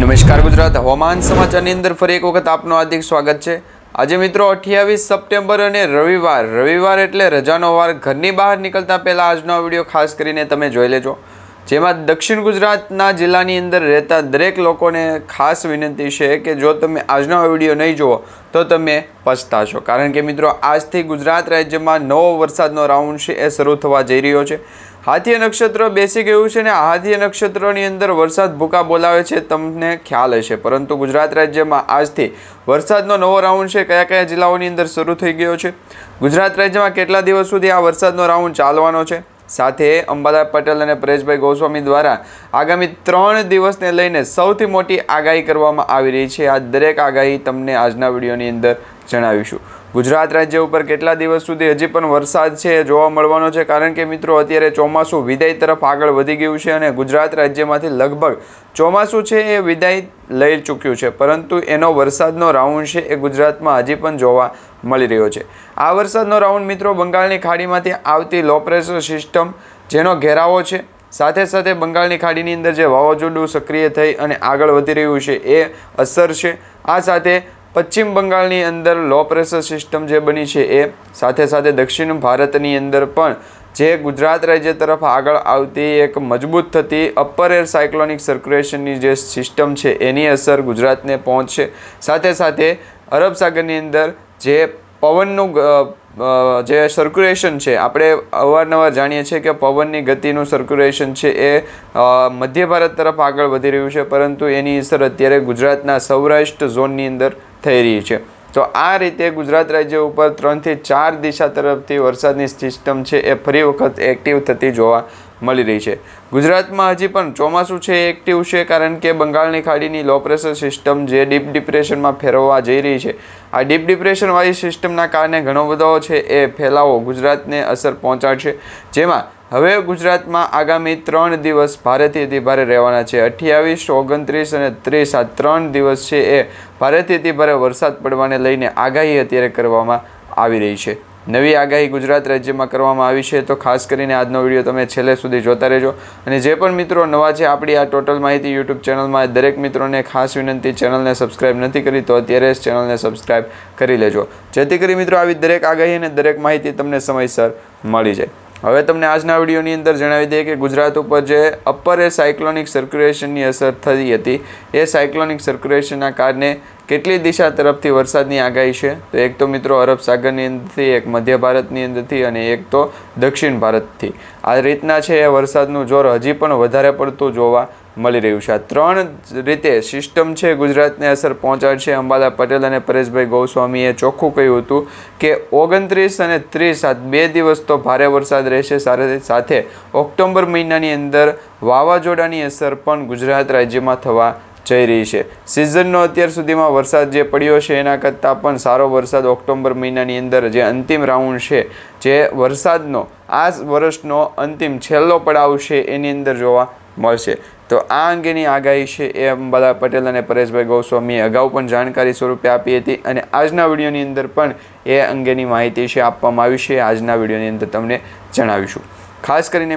નમસ્કાર ગુજરાત. હવામાન સમાચારની અંદર ફરી એક વખત આપનું હાર્દિક સ્વાગત છે. આજે મિત્રો અઠ્યાવીસ સપ્ટેમ્બર અને રવિવાર. રવિવાર એટલે રજાનો વાર. ઘરની બહાર નીકળતા પહેલાં આજનો વીડિયો ખાસ કરીને તમે જોઈ લેજો. જેમાં દક્ષિણ ગુજરાતના જિલ્લાની અંદર રહેતા દરેક લોકોને ખાસ વિનંતી છે કે જો તમે આજનો વીડિયો નહીં જુઓ, તો તમે પછતાશો કારણ કે મિત્રો, આજથી ગુજરાત રાજ્યમાં નવો વરસાદનો રાઉન્ડ છે એ શરૂ થવા જઈ રહ્યો છે. હાથીય નક્ષત્ર બેસી ગયું છે ને હાથીય નક્ષત્રની અંદર વરસાદ ભૂકા બોલાવે છે તમને ખ્યાલ હશે. પરંતુ ગુજરાત રાજ્યમાં આજથી વરસાદનો નવો રાઉન્ડ છે. કયા કયા જિલ્લાઓની અંદર શરૂ થઈ ગયો છે? ગુજરાત રાજ્યમાં કેટલા દિવસ સુધી આ વરસાદનો રાઉન્ડ ચાલવાનો છે? સાથે અંબાલાલ પટેલ અને પરેશભાઈ ગોસ્વામી દ્વારા આગામી ત્રણ દિવસને લઈને સૌથી મોટી આગાહી કરવામાં આવી રહી છે. આ દરેક આગાહી તમને આજના વિડીયોની અંદર જણાવીશું. ગુજરાત રાજ્ય ઉપર કેટલા દિવસ સુધી હજી પણ વરસાદ છે જોવા મળવાનો છે. કારણ કે મિત્રો, અત્યારે ચોમાસું વિદાય તરફ આગળ વધી ગયું છે અને ગુજરાત રાજ્યમાંથી લગભગ ચોમાસું છે એ વિદાય લઈ ચૂક્યું છે. પરંતુ એનો વરસાદનો રાઉન્ડ છે એ ગુજરાતમાં હજી પણ જોવા મળી રહ્યો છે. આ વરસાદનો રાઉન્ડ મિત્રો, બંગાળની ખાડીમાંથી આવતી લો પ્રેશર સિસ્ટમ જેનો ઘેરાવો છે, સાથે સાથે બંગાળની ખાડીની અંદર જે વાવાઝોડું સક્રિય થઈ અને આગળ વધી રહ્યું છે એ અસર છે. આ સાથે પશ્ચિમ બંગાળની અંદર લો પ્રેશર સિસ્ટમ જે બની છે એ સાથે સાથે દક્ષિણ ભારતની અંદર પણ જે ગુજરાત રાજ્ય તરફ આગળ આવતી એક મજબૂત થતી અપર એર સાયક્લોનિક સર્ક્યુલેશનની જે સિસ્ટમ છે, એની અસર ગુજરાતને પહોંચશે. સાથે સાથે અરબ સાગરની અંદર જે પવનનું જે સર્ક્યુલેશન છે, આપણે અવારનવાર જાણીએ છીએ કે પવનની ગતિનું સર્ક્યુલેશન છે એ મધ્ય ભારત તરફ આગળ વધી રહ્યું છે, પરંતુ એની અસર અત્યારે ગુજરાતના સૌરાષ્ટ્ર ઝોનની અંદર થઈ રહી છે. તો આ રીતે ગુજરાત રાજ્ય ઉપર ત્રણથી ચાર દિશા તરફથી વરસાદની સિસ્ટમ છે એ ફરી વખત એક્ટિવ થતી જોવા મળી રહી છે. ગુજરાતમાં હજી પણ ચોમાસું છે એ એક્ટિવ છે, કારણ કે બંગાળની ખાડીની લો પ્રેશર સિસ્ટમ જે ડીપ ડિપ્રેશનમાં ફેરવવા જઈ રહી છે. આ ડીપ ડિપ્રેશનવાળી સિસ્ટમના કારણે ઘણો બધો છે એ ફેલાવો ગુજરાતને અસર પહોંચાડશે. જેમાં હવે ગુજરાતમાં આગામી ત્રણ દિવસ ભારેથી અતિ ભારે રહેવાના છે. અઠ્યાવીસ, ઓગણત્રીસ અને ત્રીસ આ ત્રણ દિવસ છે એ ભારેથી અતિ ભારે વરસાદ પડવાને લઈને આગાહી અત્યારે કરવામાં આવી રહી છે. નવી આગાહી ગુજરાત રાજ્યમાં કરવામાં આવી છે તો ખાસ કરીને આજનો વીડિયો તમે છેલ્લે સુધી જોતા રહેજો. અને જે પણ મિત્રો નવા છે આપણી આ ટોટલ માહિતી યુટ્યુબ ચેનલમાં, દરેક મિત્રોને ખાસ વિનંતી, ચેનલને સબસ્ક્રાઇબ નથી કરી તો અત્યારે જ ચેનલને સબસ્ક્રાઇબ કરી લેજો. જેથી કરી મિત્રો આવી દરેક આગાહી અને દરેક માહિતી તમને સમયસર મળી જાય. હવે તમને આજના વિડીયોની અંદર જણાવી દઈએ કે ગુજરાત ઉપર જે અપર એ સાયક્લોનિક સર્ક્યુલેશનની અસર થઈ હતી, એ સાયક્લોનિક સર્ક્યુલેશનના કારણે કેટલી દિશા તરફથી વરસાદની આગાહી છે? તો એક તો મિત્રો અરબ સાગરની અંદરથી, એક મધ્ય ભારતની અંદરથી અને એક તો દક્ષિણ ભારતથી. આ રીતના છે એ વરસાદનું જોર હજી પણ વધારે પડતું જોવા મળી રહ્યું છે. આ ત્રણ રીતે સિસ્ટમ છે, ગુજરાતને અસર પહોંચાડશે. અંબાલા પટેલ અને પરેશભાઈ ગોસ્વામીએ ચોખ્ખું કહ્યું હતું કે ઓગણત્રીસ અને ત્રીસ આ બે દિવસ તો ભારે વરસાદ રહેશે. સાથે ઓક્ટોબર મહિનાની અંદર વાવાઝોડાની અસર પણ ગુજરાત રાજ્યમાં થવા જઈ રહી છે. સિઝનનો અત્યાર સુધીમાં વરસાદ જે પડ્યો છે, એના કરતાં પણ સારો વરસાદ ઓક્ટોબર મહિનાની અંદર જે અંતિમ રાઉન્ડ છે, જે વરસાદનો, આ વર્ષનો અંતિમ છેલ્લો પડાવ છે, એની અંદર જોવા મળશે. તો આ અંગેની આગાહી છે એ અંબાલા પટેલ અને પરેશભાઈ ગોસ્વામીએ અગાઉ પણ જાણકારી સ્વરૂપે આપી હતી અને આજના વિડીયોની અંદર પણ એ અંગેની માહિતી છે આપવામાં આવી છે. આજના વિડીયોની અંદર તમને જણાવીશું. ખાસ કરીને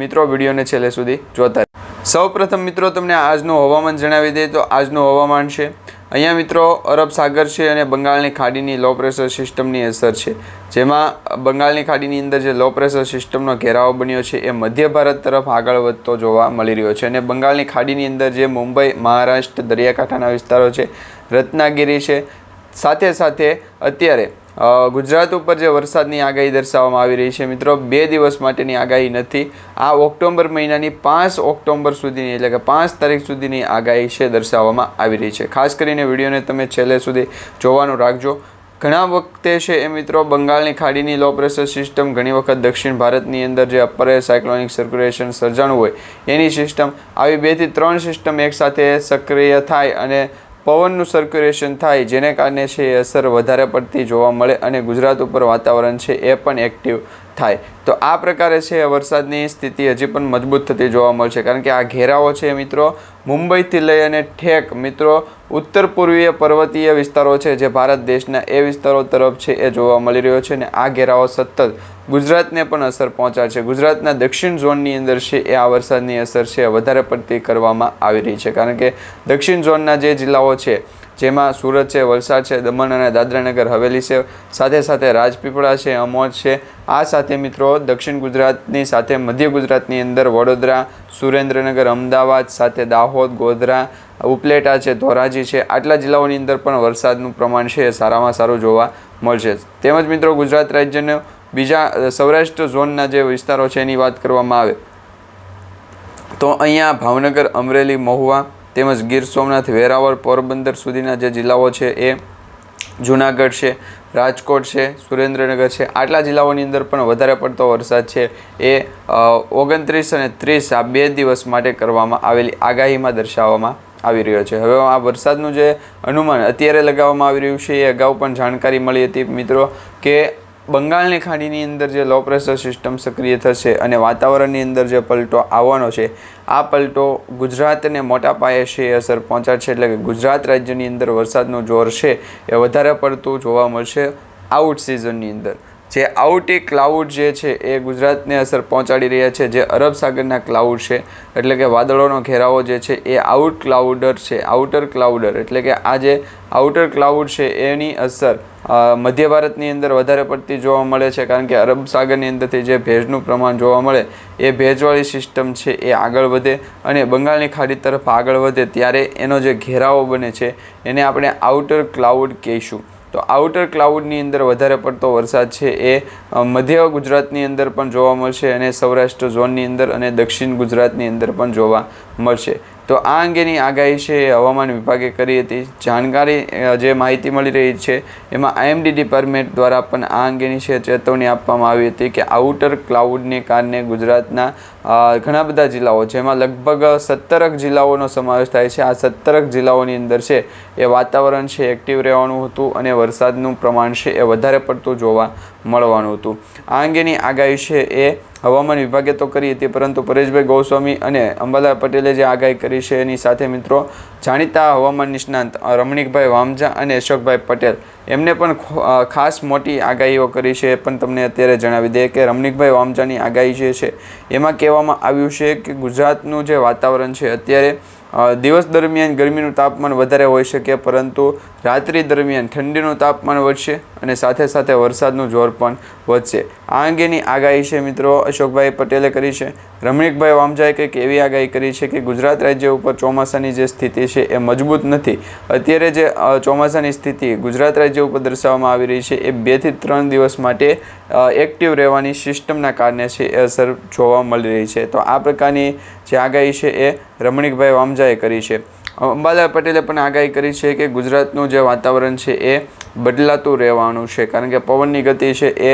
મિત્રો, વિડીયોને છેલ્લે સુધી જોતા સૌ પ્રથમ મિત્રો, તમને આજનું હવામાન જણાવી દઈએ તો આજનું હવામાન છે. અહીંયા મિત્રો અરબ સાગર છે અને બંગાળની ખાડીની લો પ્રેશર સિસ્ટમની અસર છે. જેમાં બંગાળની ખાડીની અંદર જે લો પ્રેશર સિસ્ટમનો ઘેરાવો બન્યો છે એ મધ્ય ભારત તરફ આગળ વધતો જોવા મળી રહ્યો છે અને બંગાળની ખાડીની અંદર જે મુંબઈ, મહારાષ્ટ્ર, દરિયાકાંઠાના વિસ્તારો છે, રત્નાગીરી છે, સાથે સાથે અત્યારે ગુજરાત ઉપર જે વરસાદની આગાહી દર્શાવવામાં આવી રહી છે, મિત્રો, બે દિવસ માટેની આગાહી નથી. આ ઓક્ટોબર મહિનાની પાંચ ઓક્ટોબર સુધીની, એટલે કે પાંચ તારીખ સુધીની આગાહી છે દર્શાવવામાં આવી રહી છે. ખાસ કરીને વિડીયોને તમે છેલ્લે સુધી જોવાનું રાખજો. ઘણા વખતે છે એ, મિત્રો, બંગાળની ખાડીની લો પ્રેશર સિસ્ટમ ઘણી વખત દક્ષિણ ભારતની અંદર જે અપર સાયક્લોનિક સર્ક્યુલેશન સર્જાણું હોય, એની સિસ્ટમ આવી બેથી ત્રણ સિસ્ટમ એકસાથે સક્રિય થાય અને પવનનું સર્ક્યુલેશન થાય, જેને કારણે છે એ અસર વધારે પડતી જોવા મળે અને ગુજરાત ઉપર વાતાવરણ છે એ પણ એક્ટિવ થાય. તો આ પ્રકારે છે વરસાદની સ્થિતિ હજી પણ મજબૂત થતી જોવા મળશે. કારણ કે આ ઘેરાઓ છે મિત્રો, મુંબઈથી લઈ અને ઠેક, મિત્રો ઉત્તર પૂર્વીય પર્વતીય વિસ્તારો છે જે ભારત દેશના એ વિસ્તારો તરફ છે એ જોવા મળી રહ્યો છે અને આ ઘેરાઓ સતત ગુજરાતને પણ અસર પહોંચાડશે. ગુજરાતના દક્ષિણ ઝોનની અંદર છે એ આ વરસાદની અસર છે, વધારે પડતી કરવામાં આવી રહી છે. કારણ કે દક્ષિણ ઝોનના જે જિલ્લાઓ છે જેમાં સુરત છે, વલસાડ છે, દમણ અને દાદરાનગર હવેલી છે. સાથે સાથે રાજપીપળા છે, અમોદ છે. આ સાથે મિત્રો દક્ષિણ ગુજરાતની સાથે મધ્ય ગુજરાતની અંદર વડોદરા, સુરેન્દ્રનગર, અમદાવાદ, સાથે દાહોદ, ગોધરા, ઉપલેટા છે, ધોરાજી છે. આટલા જિલ્લાઓની અંદર પણ વરસાદનું પ્રમાણ છે એ સારામાં સારું જોવા મળશે. તેમજ મિત્રો ગુજરાત રાજ્યનો બીજા સૌરાષ્ટ્ર ઝોનના જે વિસ્તારો છે એની વાત કરવામાં આવે. તો અહીંયા ભાવનગર, અમરેલી, મહુવા તેમજ ગીર સોમનાથ વેરાવળ પોરબંદર સુધીના જે જિલ્લાઓ છે એ જુનાગઢ છે, રાજકોટ છે, સુરેન્દ્રનગર છે, આટલા જિલ્લાઓની અંદર પણ વધારે પડતો વરસાદ છે એ ઓગણત્રીસ અને ત્રીસ આ બે દિવસ માટે કરવામાં આવેલી આગાહીમાં દર્શાવવામાં આવી રહ્યો છે. હવે આ વરસાદનું જે અનુમાન અત્યારે લગાવવામાં આવી રહ્યું છે એ અગાઉ પણ જાણકારી મળી હતી મિત્રો કે બંગાળની ખાડીની અંદર જે લો પ્રેશર સિસ્ટમ સક્રિય થશે અને વાતાવરણની અંદર જે પલટો આવવાનો છે આ પલટો ગુજરાતને મોટા પાયે છે, એ અસર પહોંચાડશે. એટલે કે ગુજરાત રાજ્યની અંદર વરસાદનું જોર છે, એ વધારે પડતું જોવા મળશે આઉટ સિઝનની અંદર. જે આઉટી ક્લાઉડ જે છે એ ગુજરાતને અસર પહોંચાડી રહ્યા છે, જે અરબ સાગરના ક્લાઉડ છે, એટલે કે વાદળોનો ઘેરાવો જે છે એ આઉટ ક્લાઉડર છે, આઉટર ક્લાઉડર, એટલે કે આ જે આઉટર ક્લાઉડ છે એની અસર મધ્ય ભારતની અંદર વધારે પડતી જોવા મળે છે, કારણ કે અરબ સાગરની અંદરથી જે ભેજનું પ્રમાણ જોવા મળે, એ ભેજવાળી સિસ્ટમ છે એ આગળ વધે અને બંગાળની ખાડી તરફ આગળ વધે, ત્યારે એનો જે ઘેરાવો બને છે, એને આપણે આઉટર ક્લાઉડ કહીશું. તો આઉટર ક્લાઉડની અંદર વધારે પડતો વરસાદ છે એ મધ્ય ગુજરાતની અંદર પણ જોવા મળશે અને સૌરાષ્ટ્ર ઝોનની અંદર અને દક્ષિણ ગુજરાતની અંદર પણ જોવા મળશે. તો આ અંગેની આગાહી છે હવામાન વિભાગે કરી હતી. જાણકારી જે માહિતી મળી રહી છે એમાં આઈએમડી ડિપાર્ટમેન્ટ દ્વારા પણ આ અંગેની છે ચેતવણી આપવામાં આવી હતી કે આઉટર ક્લાઉડને કારણે ગુજરાતના ઘણા બધા જિલ્લાઓ જેમાં લગભગ સત્તરક જિલ્લાઓનો સમાવેશ થાય છે. આ સત્તરક જિલ્લાઓની અંદર છે એ વાતાવરણ છે એક્ટિવ રહેવાનું હતું અને વરસાદનું પ્રમાણ છે એ વધારે પડતું જોવા મળવાનું હતું. આ અંગેની આગાહી છે એ હવામાન વિભાગે તો કરી હતી, પરંતુ પરેશભાઈ ગોસ્વામી અને અંબાલાલ પટેલે જે આગાહી કરી છે એની સાથે મિત્રો જાણીતા હવામાન નિષ્ણાંત રમણીકભાઈ વામજા અને અશોકભાઈ પટેલ. એમને પણ ખાસ મોટી આગાહીઓ કરી છે, પણ તમને અત્યારે જણાવી દઈએ કે રમણીકભાઈ વામજાની આગાહી જે છે, એમાં કહેવામાં આવ્યું છે કે ગુજરાતનું જે વાતાવરણ છે, અત્યારે દિવસ દરમિયાન ગરમીનું તાપમાન વધારે હોઈ શકે, પરંતુ રાત્રિ દરમિયાન ઠંડીનું તાપમાન વધશે અને સાથે સાથે વરસાદનું જોર પણ વધશે. આ અંગેની આગાહી છે મિત્રો. અશોકભાઈ પટેલે કરી છે. રમણીકભાઈ વામજાએ કંઈક એવી આગાહી કરી છે કે ગુજરાત રાજ્ય ઉપર ચોમાસાની જે સ્થિતિ છે એ મજબૂત નથી. અત્યારે જે ચોમાસાની સ્થિતિ ગુજરાત રાજ્ય ઉપર દર્શાવવામાં આવી રહી છે એ બેથી ત્રણ દિવસ માટે એક્ટિવ રહેવાની સિસ્ટમના કારણે છે એ અસર જોવા મળી રહી છે. તો આ પ્રકારની જે આગાહી છે એ રમણીકભાઈ વામજાએ કરી છે. અંબાલાલ પટેલે પણ આગાહી કરી છે કે ગુજરાતનું જે વાતાવરણ છે એ બદલાતું રહેવાનું છે. કારણ કે પવનની ગતિ છે એ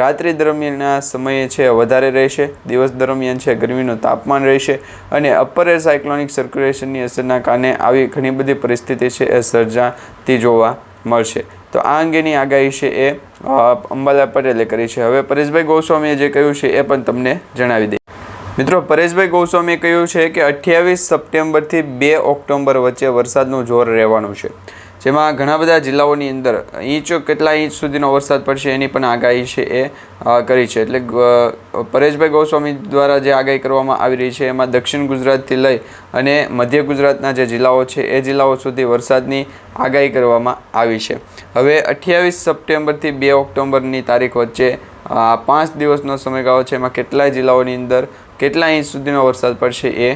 રાત્રિ દરમિયાનના સમયે છે, વધારે રહેશે, દિવસ દરમિયાન છે, ગરમીનું તાપમાન રહેશે અને અપર એર સાયક્લોનિક સર્ક્યુલેશનની અસરના કારણે આવી ઘણી બધી પરિસ્થિતિ છે એ સર્જાતી જોવા મળશે. તો આ અંગેની આગાહી છે એ અંબાલા પટેલે કરી છે. હવે પરેશભાઈ ગોસ્વામીએ જે કહ્યું છે એ પણ તમને જણાવી દઈએ. મિત્રો, પરેશભાઈ ગોસ્વામીએ કહ્યું છે કે અઠ્યાવીસ સપ્ટેમ્બરથી બે ઓક્ટોબર વચ્ચે વરસાદનું જોર રહેવાનું છે. જેમાં ઘણા બધા જિલ્લાઓની અંદર ઇંચ કેટલા ઇંચ સુધીનો વરસાદ પડશે એની પણ આગાહી છે એ કરી છે. એટલે પરેશભાઈ ગોસ્વામી દ્વારા જે આગાહી કરવામાં આવી રહી છે, એમાં દક્ષિણ ગુજરાતથી લઈ અને મધ્ય ગુજરાતના જે જિલ્લાઓ છે, એ જિલ્લાઓ સુધી વરસાદની આગાહી કરવામાં આવી છે. હવે અઠ્યાવીસ સપ્ટેમ્બરથી બે ઓક્ટોબરની તારીખ વચ્ચે પાંચ દિવસનો સમયગાળો છે. એમાં કેટલાય જિલ્લાઓની અંદર કેટલા ઇંચ સુધીનો વરસાદ પડશે એ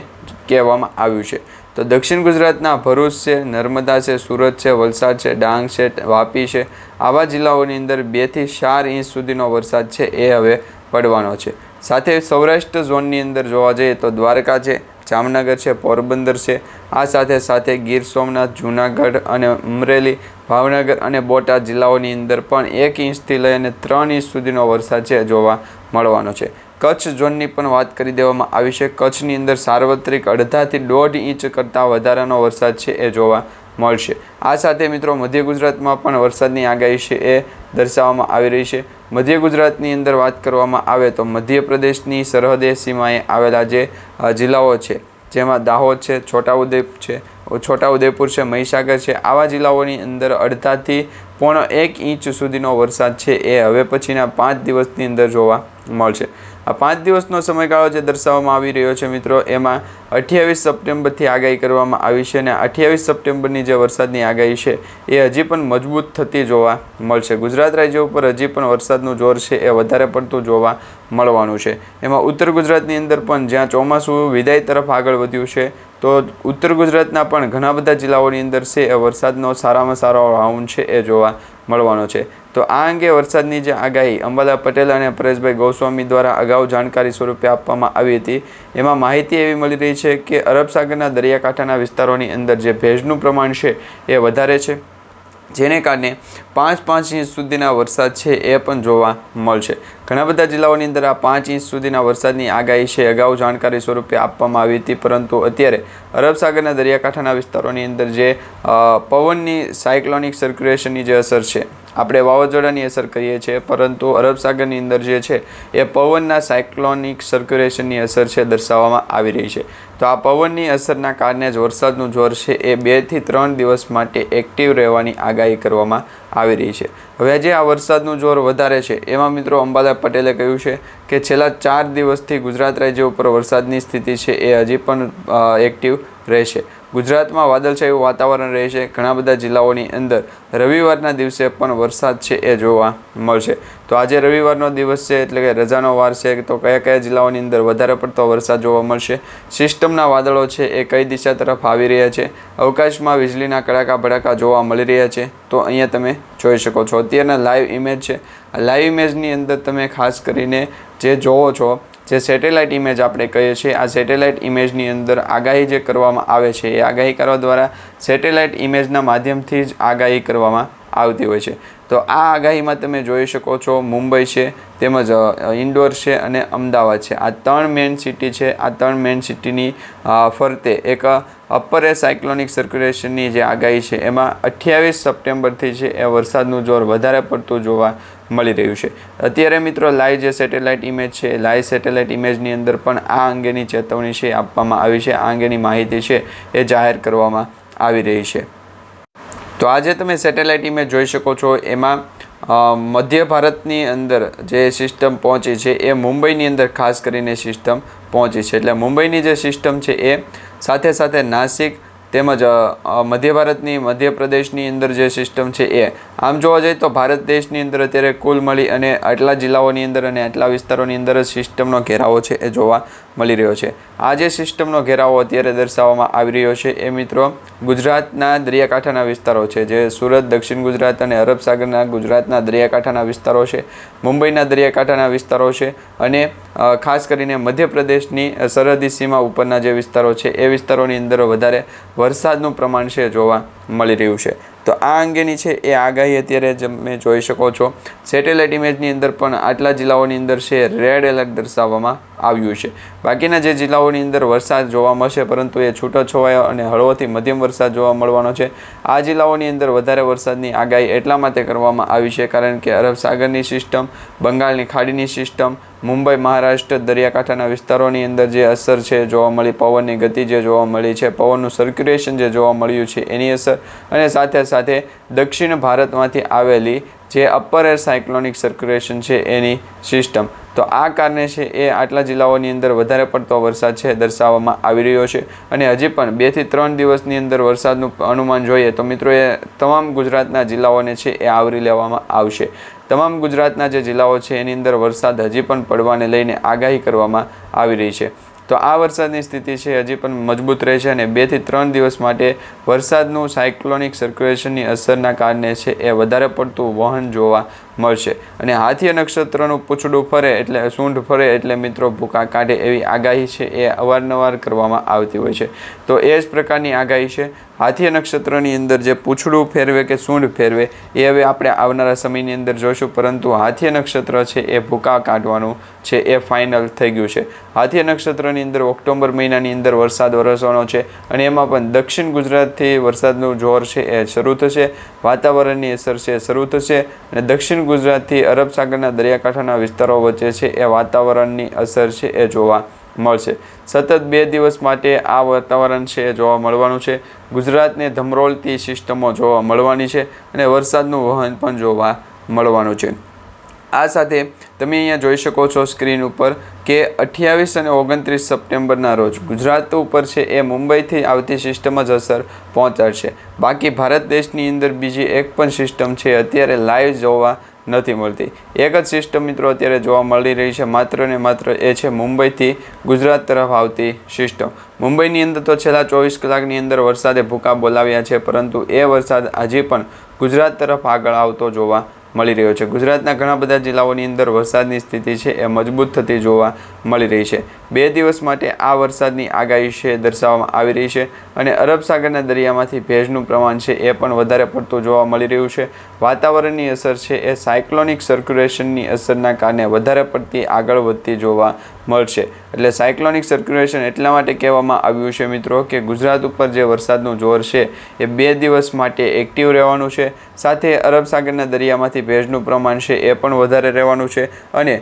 કહેવામાં આવ્યું છે. તો દક્ષિણ ગુજરાતના ભરૂચ છે, નર્મદા છે, સુરત છે, વલસાડ છે, ડાંગ છે, વાપી છે, આવા જિલ્લાઓની અંદર બેથી ચાર ઇંચ સુધીનો વરસાદ છે એ હવે પડવાનો છે. સાથે સૌરાષ્ટ્ર ઝોનની અંદર જોવા જઈએ તો દ્વારકા છે, જામનગર છે, પોરબંદર છે, આ સાથે સાથે ગીર સોમનાથ, જૂનાગઢ અને અમરેલી, ભાવનગર અને બોટાદ જિલ્લાઓની અંદર પણ એક ઇંચથી લઈને ત્રણ ઇંચ સુધીનો વરસાદ છે જોવા મળવાનો છે. કચ્છ ઝોનની પણ વાત કરી દેવામાં આવી છે. કચ્છની અંદર સાર્વત્રિક અડધાથી દોઢ ઇંચ કરતાં વધારાનો વરસાદ છે એ જોવા મળશે. આ સાથે મિત્રો મધ્ય ગુજરાતમાં પણ વરસાદની આગાહી છે એ દર્શાવવામાં આવી રહી છે. મધ્ય ગુજરાતની અંદર વાત કરવામાં આવે તો મધ્યપ્રદેશની સરહદે સીમાએ આવેલા જે જિલ્લાઓ છે, જેમાં દાહોદ છે, છોટાઉદેપુર છે છોટાઉદેપુર છે, મહીસાગર છે, આવા જિલ્લાઓની અંદર અડધાથી પોણો એક ઇંચ સુધીનો વરસાદ છે એ હવે પછીના પાંચ દિવસની અંદર જોવા મળશે. આ પાંચ દિવસનો સમયગાળો જે દર્શાવવામાં આવી રહ્યો છે મિત્રો, એમાં અઠ્યાવીસ સપ્ટેમ્બરથી આગાહી કરવામાં આવી છે અને અઠ્યાવીસ સપ્ટેમ્બરની જે વરસાદની આગાહી છે, એ હજી પણ મજબૂત થતી જોવા મળશે. ગુજરાત રાજ્ય ઉપર હજી પણ વરસાદનું જોર છે, એ વધારે પડતું જોવા મળવાનું છે. એમાં ઉત્તર ગુજરાતની અંદર પણ જ્યાં ચોમાસું વિદાય તરફ આગળ વધ્યું છે, તો ઉત્તર ગુજરાતના પણ ઘણા બધા જિલ્લાઓની અંદર છે, એ વરસાદનો સારામાં સારો રાઉન્ડ છે, એ જોવા મળવાનો છે. તો આ અંગે વરસાદની જે આગાહી અંબાલા પટેલ અને પરેશભાઈ ગોસ્વામી દ્વારા અગાઉ જાણકારી સ્વરૂપે આપવામાં આવી હતી. એમાં માહિતી એવી મળી રહી છે કે અરબ સાગરના દરિયાકાંઠાના વિસ્તારોની અંદર જે ભેજનું પ્રમાણ છે એ વધારે છે. જેને કારણે પાંચ પાંચ ઇંચ સુધીના વરસાદ છે એ પણ જોવા મળશે. ઘણા બધા જિલ્લાઓની અંદર આ પાંચ ઇંચ સુધીના વરસાદની આગાહી છે અગાઉ જાણકારી સ્વરૂપે આપવામાં આવી હતી. પરંતુ અત્યારે અરબ સાગરના દરિયાકાંઠાના વિસ્તારોની અંદર જે પવનની સાયક્લોનિક સર્ક્યુલેશનની જે અસર છે આપણે વાવાઝોડાની અસર કરીએ છીએ, પરંતુ અરબ સાગરની અંદર જે છે, એ પવનના સાયક્લોનિક સર્ક્યુલેશનની અસર છે દર્શાવવામાં આવી રહી છે. તો આ પવનની અસરના કારણે જ વરસાદનું જોર છે એ બેથી ત્રણ દિવસ માટે એક્ટિવ રહેવાની આગાહી કરવામાં આવી રહી છે. હવે જે આ વરસાદનું જોર વધારે છે. એમાં મિત્રો અંબાલા પટેલે કહ્યું છે કે છેલ્લા ચાર દિવસથી ગુજરાત રાજ્ય ઉપર વરસાદની સ્થિતિ છે એ હજી પણ એક્ટિવ રહેશે. ગુજરાતમાં વાદળછાયું વાતાવરણ રહેશે ઘણા બધા જિલ્લાઓની અંદર રવિવારના દિવસે પણ વરસાદ છે એ જોવા મળશે. તો આજે રવિવારનો દિવસ છે એટલે કે રજાનો વાર છે તો કયા કયા જિલ્લાઓની અંદર વધારે પડતો વરસાદ જોવા મળશે? સિસ્ટમના વાદળો છે એ કઈ દિશા તરફ આવી રહ્યા છે? અવકાશમાં વીજળીના કડાકા ભડાકા જોવા મળી રહ્યા છે. તો અહીંયા તમે જોઈ શકો છો. અત્યારના લાઈવ ઇમેજ છે. આ લાઈવ ઇમેજની અંદર તમે ખાસ કરીને જે જોવો છો જે સેટેલાઇટ ઇમેજ આપણે કહીએ છીએ, આ સેટેલાઇટ ઇમેજની અંદર આગાહી જે કરવામાં આવે છે, એ આગાહી કરવા દ્વારા સેટેલાઇટ ઇમેજના માધ્યમથી જ આગાહી કરવામાં આવતી હોય છે. તો આ આગાહીમાં તમે જોઈ શકો છો, મુંબઈ છે, તેમજ ઇન્ડોર છે અને અમદાવાદ છે. આ ત્રણ મેઇન સિટી છે. આ ત્રણ મેઇન સિટીની ફરતે એક અપર એ સાયક્લોનિક સર્ક્યુલેશનની જે આગાહી છે, એમાં અઠ્યાવીસ સપ્ટેમ્બરથી છે એ વરસાદનું જોર વધારે પડતું જોવા મળી રહ્યું છે. અત્યારે મિત્રો લાઈવ જે સેટેલાઇટ ઇમેજ છે લાઈવ સેટેલાઇટ ઇમેજની અંદર પણ આ અંગેની ચેતવણી છે આપવામાં આવી છે. આ અંગેની માહિતી છે એ જાહેર કરવામાં આવી રહી છે. તો આજે તમે સેટેલાઇટ ઇમેજ જોઈ શકો છો. એમાં મધ્ય ભારતની અંદર જે સિસ્ટમ પહોંચી છે એ મુંબઈની અંદર ખાસ કરીને સિસ્ટમ પહોંચી છે. એટલે મુંબઈની જે સિસ્ટમ છે એ સાથે સાથે નાસિક તેમજ મધ્ય ભારતની મધ્યપ્રદેશની અંદર જે સિસ્ટમ છે એ. આમ જોવા જઈએ તો ભારત દેશની અંદર અત્યારે કુલ મળી અને આટલા જિલ્લાઓની અંદર અને આટલા વિસ્તારોની અંદર સિસ્ટમનો ઘેરાવો છે એ જોવા મળી રહ્યો છે. આ જે સિસ્ટમનો ઘેરાવો અત્યારે દર્શાવવામાં આવી રહ્યો છે એ મિત્રો ગુજરાતના દરિયાકાંઠાના વિસ્તારો છે. જે સુરત, દક્ષિણ ગુજરાત અને અરબ સાગરના ગુજરાતના દરિયાકાંઠાના વિસ્તારો છે, મુંબઈના દરિયાકાંઠાના વિસ્તારો છે અને ખાસ કરીને મધ્યપ્રદેશની સરહદી સીમા ઉપરના જે વિસ્તારો છે એ વિસ્તારોની અંદર વધારે વરસાદનું પ્રમાણ છે જોવા મળી રહ્યું છે. તો આ અંગેની છે એ આગાહી અત્યારે તમે જોઈ શકો છો. સેટેલાઇટ ઇમેજની અંદર પણ આટલા જિલ્લાઓની અંદર છે રેડ એલર્ટ દર્શાવવામાં આવ્યું છે. બાકીના જે જિલ્લાઓની અંદર વરસાદ જોવા મળશે, પરંતુ એ છૂટો છવાયો અને હળવોથી મધ્યમ વરસાદ જોવા મળવાનો છે. આ જિલ્લાઓની અંદર વધારે વરસાદની આગાહી એટલા માટે કરવામાં આવી છે, કારણ કે અરબ સાગરની સિસ્ટમ બંગાળની ખાડીની સિસ્ટમ મુંબઈ મહારાષ્ટ્ર દરિયાકાંઠાના વિસ્તારોની અંદર જે અસર છે જોવા મળી, પવનની ગતિ જે જોવા મળી છે, પવનનું સર્ક્યુલેશન જે જોવા મળ્યું છે, એની અસર અને સાથે સાથે દક્ષિણ ભારતમાંથી આવેલી જે અપર એર સાયક્લોનિક સર્ક્યુલેશન છે એની સિસ્ટમ તો આ કારણે છે એ આટલા જિલ્લાઓની અંદર વધારે પડતો વરસાદ છે દર્શાવવામાં આવી રહ્યો છે. અને હજી પણ બેથી ત્રણ દિવસની અંદર વરસાદનું અનુમાન જોઈએ તો મિત્રો એ તમામ ગુજરાતના જિલ્લાઓને છે એ આવરી લેવામાં આવશે. તમામ ગુજરાતના જે જિલ્લાઓ છે એની અંદર વરસાદ હજી પણ પડવાને લઈને આગાહી કરવામાં આવી રહી છે. તો આ વરસાદની સ્થિતિ છે, હજી પણ મજબૂત રહે છે અને બેથી ત્રણ દિવસ માટે વરસાદનું સાયક્લોનિક સર્ક્યુલેશનની અસરના કારણે છે એ વધારે પડતું વહન જોવા મળશે. અને હાથીય નક્ષત્રનું પૂંછડું ફરે એટલે, સૂંઢ ફરે એટલે મિત્રો ભૂકા કાઢે એવી આગાહી છે એ અવારનવાર કરવામાં આવતી હોય છે. તો એ જ પ્રકારની આગાહી છે. હાથીય નક્ષત્રની અંદર જે પૂછડું ફેરવે કે સૂંઢ ફેરવે, એ હવે આપણે આવનારા સમયની અંદર જોઈશું પરંતુ હાથીય નક્ષત્ર છે એ ભૂકા કાઢવાનું છે, એ ફાઇનલ થઈ ગયું છે. હાથીય નક્ષત્રની અંદર ઓક્ટોબર મહિનાની અંદર વરસાદ વરસવાનો છે અને એમાં પણ દક્ષિણ ગુજરાતથી વરસાદનું જોર છે એ શરૂ થશે, વાતાવરણની અસર છે શરૂ થશે અને દક્ષિણ દક્ષિણ ગુજરાતથી અરબ સાગરના દરિયાકાંઠાના વિસ્તારો વચ્ચે છે. એ વાતાવરણની અસર છે એ જોવા મળશે. સતત બે દિવસ માટે આ વાતાવરણ છે એ જોવા મળવાનું છે. ગુજરાતને ધમરોળતી સિસ્ટમો જોવા મળવાની છે અને વરસાદનું વહન પણ જોવા મળવાનું છે. આ સાથે તમે અહીંયા જોઈ શકો છો સ્ક્રીન ઉપર કે અઠ્યાવીસ અને ઓગણત્રીસ સપ્ટેમ્બરના રોજ ગુજરાત ઉપર છે એ મુંબઈથી આવતી સિસ્ટમ જ અસર પહોંચાડશે. બાકી ભારત દેશની અંદર બીજી એક પણ સિસ્ટમ છે. અત્યારે લાઈવ જોવા નથી મળતી. એક જ સિસ્ટમ મિત્રો અત્યારે જોવા મળી રહી છે, માત્ર ને માત્ર એ છે મુંબઈથી ગુજરાત તરફ આવતી સિસ્ટમ મુંબઈની અંદર તો છેલ્લા ચોવીસ કલાકની અંદર વરસાદે ભૂકા બોલાવ્યા છે, પરંતુ એ વરસાદ હજી પણ ગુજરાત તરફ આગળ આવતો જોવા મળી રહ્યો છે. ગુજરાતના ઘણા બધા જિલ્લાઓની અંદર વરસાદની સ્થિતિ છે એ મજબૂત થતી જોવા મળી રહી છે. બે દિવસ માટે આ વરસાદની આગાહી છે દર્શાવવામાં આવી રહી છે અને અરબ સાગરના દરિયામાંથી ભેજનું પ્રમાણ છે એ પણ વધારે પડતું જોવા મળી રહ્યું છે. વાતાવરણની અસર છે એ સાયક્લોનિક સર્ક્યુલેશનની અસરના કારણે વધારે પડતી આગળ વધતી જોવા મળશે. એટલે સાયક્લોનિક સર્ક્યુલેશન એટલા માટે કહેવામાં આવ્યું છે મિત્રો કે ગુજરાત ઉપર જે વરસાદનું જોર છે, એ બે દિવસ માટે એક્ટિવ રહેવાનું છે. સાથે અરબ સાગરના દરિયામાંથી ભેજનું પ્રમાણ છે, એ પણ વધારે રહેવાનું છે. અને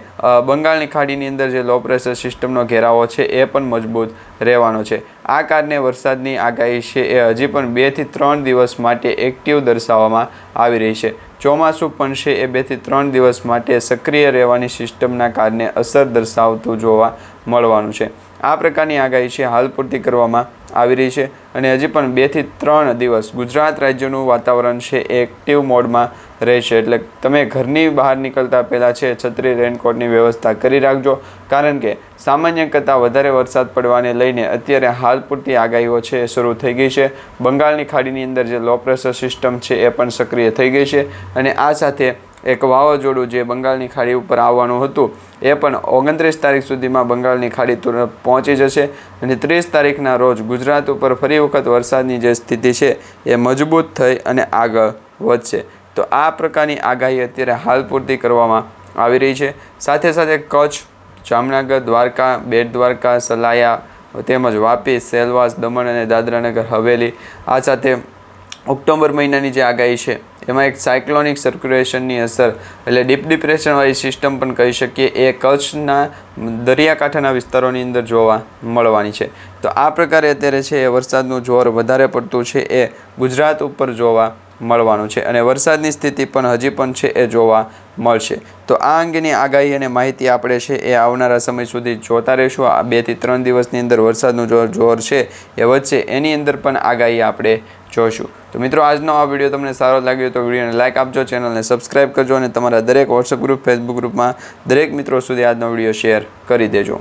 બંગાળની ખાડીની અંદર જે લો પ્રેશર સિસ્ટમનો ઘેરાવો છે, એ પણ મજબૂત રહેવાનો છે. આ કારણે વરસાદની આગાહી છે, એ હજી પણ બેથી ત્રણ દિવસ માટે એક્ટિવ દર્શાવવામાં આવી રહી છે. ચોમાસું પણ છે એ બેથી ત્રણ દિવસ માટે સક્રિય રહેવાની સિસ્ટમના કારણે અસર દર્શાવતું જોવા મળવાનું છે. આ પ્રકારની આગાહી છે હાલ પૂરતી કરવામાં આવી રહી છે અને હજી પણ બેથી ત્રણ દિવસ ગુજરાત રાજ્યનું વાતાવરણ છે એ એક્ટિવ મોડમાં રહેશે એટલે તમે ઘરની બહાર નીકળતા પહેલાં છે છત્રી રેનકોટની વ્યવસ્થા કરી રાખજો. કારણ કે સામાન્ય કરતાં વધારે વરસાદ પડવાને લઈને અત્યારે હાલ પૂરતી આગાહીઓ છે એ શરૂ થઈ ગઈ છે. બંગાળની ખાડીની અંદર જે લો પ્રેશર સિસ્ટમ છે એ પણ સક્રિય થઈ ગઈ છે. અને આ સાથે એક વાવાઝોડું જે બંગાળની ખાડી ઉપર આવવાનું હતું, એ પણ ઓગણત્રીસ તારીખ સુધીમાં બંગાળની ખાડી તરફ પહોંચી જશે. અને ત્રીસ તારીખના રોજ ગુજરાત ઉપર ફરી વખત વરસાદની જે સ્થિતિ છે એ મજબૂત થઈ અને આગળ વધશે. તો આ પ્રકારની આગાહી અત્યારે હાલ પૂરતી કરવામાં આવી રહી છે. સાથે સાથે કચ્છ, જામનગર, દ્વારકા બેટ દ્વારકા સલાયા, તેમજ વાપી, સેલવાસ, દમણ અને દાદરાનગર હવેલી આ સાથે ઓક્ટોબર મહિનાની જે આગાહી છે, એમાં એક સાયક્લોનિક સર્ક્યુલેશનની અસર એટલે ડીપ ડિપ્રેશનવાળી સિસ્ટમ પણ કહી શકીએ, એ કચ્છના દરિયાકાંઠાના વિસ્તારોની અંદર જોવા મળવાની છે. તો આ પ્રકારે અત્યારે છે એ વરસાદનું જોર વધારે પડતું છે, એ ગુજરાત ઉપર જોવા મળવાનું છે અને વરસાદની સ્થિતિ પણ હજી પણ છે એ જોવા મળશે. તો આ અંગેની આગાહી અને માહિતી આપણે છે એ આવનારા સમય સુધી જોતા રહીશું. આ બેથી ત્રણ દિવસની અંદર વરસાદનું જોર જોર છે એ વધશે, એની અંદર પણ આગાહી આપણે જોઈશું. તો મિત્રો, આજનો આ વીડિયો તમને સારો લાગ્યો તો વિડીયોને લાઇક આપજો, ચેનલને સબસ્ક્રાઇબ કરજો અને તમારા દરેક વોટ્સઅપ ગ્રુપ ફેસબુક ગ્રુપમાં દરેક મિત્રો સુધી આજનો વીડિયો શેર કરી દેજો.